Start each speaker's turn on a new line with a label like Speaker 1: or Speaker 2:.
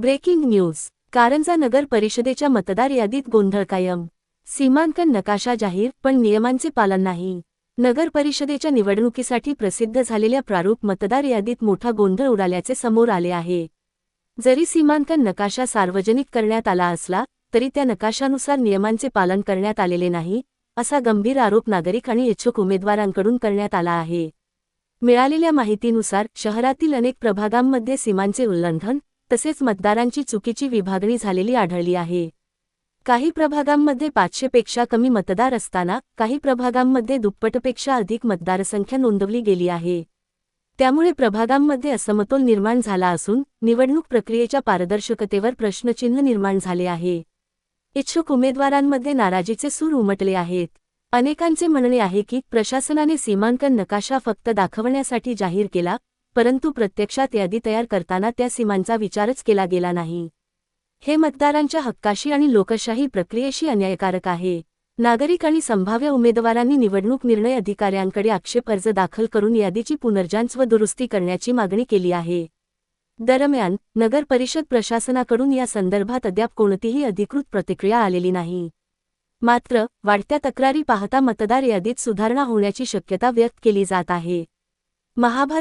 Speaker 1: Breaking news Karanja नगर परिषदेच्या मतदार यादीत गोंधळ कायम. सीमांकन नकाशा जाहीर पण नियमांचे पालन नाही. नगर परिषदेच्या निवडणुकीसाठी प्रसिद्ध झालेल्या प्रारूप मतदार यादीत मोठा गोंधळ उडाल्याचे समोर आले आहे. जरी सीमांकन नकाशा सार्वजनिक करण्यात आला असला तरी त्या नकाशानुसार नियमांचे पालन करण्यात आलेले नाही असा गंभीर आरोप नागरिक आणि इच्छुक उमेदवारांकडून करण्यात आला आहे. मिळालेल्या माहितीनुसार शहरातील अनेक प्रभागांमध्ये सीमांचे उल्लंघन तसेच मतदारांची चुकीची विभागणी झालेली आढळली आहे. काही प्रभागांमध्ये पाचशेपेक्षा कमी मतदार असताना काही प्रभागांमध्ये दुप्पटपेक्षा अधिक मतदारसंख्या नोंदवली गेली आहे. त्यामुळे प्रभागांमध्ये असमतोल निर्माण झाला असून निवडणूक प्रक्रियेच्या पारदर्शकतेवर प्रश्नचिन्ह निर्माण झाले आहे. इच्छुक उमेदवारांमध्ये नाराजीचे सूर उमटले आहेत. अनेकांचे म्हणणे आहे की प्रशासनाने सीमांकन नकाशा फक्त दाखवण्यासाठी जाहीर केला परंतु प्रत्यक्षात यादी तयार करताना त्या सीमांचा विचारच केला गेला नाही. हे मतदारांच्या हक्काशी आणि लोकशाही प्रक्रियेशी अन्यायकारक आहे. नागरिक आणि संभाव्य उमेदवारांनी निवडणूक निर्णय अधिकाऱ्यांकडे आक्षेप अर्ज दाखल करून यादीची पुनर्जांच व दुरुस्ती करण्याची मागणी केली आहे. दरम्यान नगर परिषद प्रशासनाकडून या संदर्भात अद्याप कोणतीही अधिकृत प्रतिक्रिया आलेली नाही. मात्र वाढत्या तक्रारी पाहता मतदार यादीत सुधारणा होण्याची शक्यता व्यक्त केली जात आहे. महाभारत